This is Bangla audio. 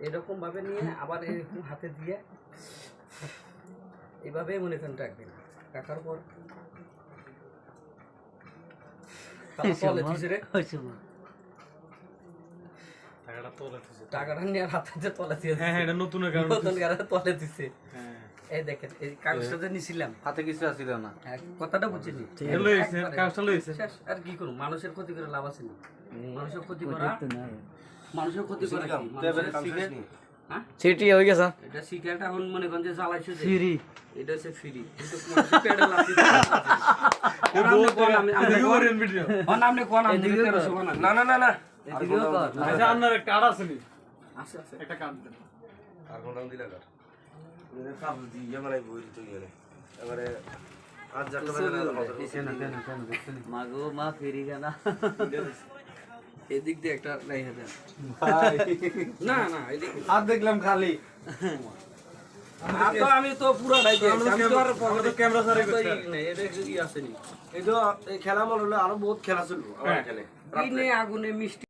এরকম ভাবে নিয়ে আবার এরকম হাতে দিয়ে এইভাবে মনে করেন রাখবেন রাখার পর টাকাটা নেওয়ার নিয়ে আর হাতে তলে দিয়ে হ্যাঁ হ্যাঁ এটা নতুন কারণ নতুন তলে দিছে হ্যাঁ। এই দেখেন এই কাগজটা যে নিছিলাম হাতে কিছু আসছিল না। হ্যাঁ, কথাটা বুঝিনি। এটা লইছে আর কি করুন মানুষের ক্ষতি করে লাভ আছে না। মানুষের ক্ষতি করা মানুষের ক্ষতি করা সিগারেট হ্যাঁ? সিটি হয়ে গেছে। এটা সিগারেট এখন মনে করেন যে জ্বালাইছো যে ফ্রি। এটা হচ্ছে ফ্রি। কিন্তু পেটে লাগছে কোন না না। না না আচ্ছা আপনার কার্ড আছে নি? আছে আছে। একটা কার্ড দেন। আর কোন দিলা কর? মাগো মা ফেরি এদিক দিয়ে একটা হাতে না না এদিক হাত দেখলাম খালি। আমি তো পুরো ক্যামেরা সারে খেলা মনে হলো আরও বহুত খেলা আমার এখানে আগুনে মিষ্টি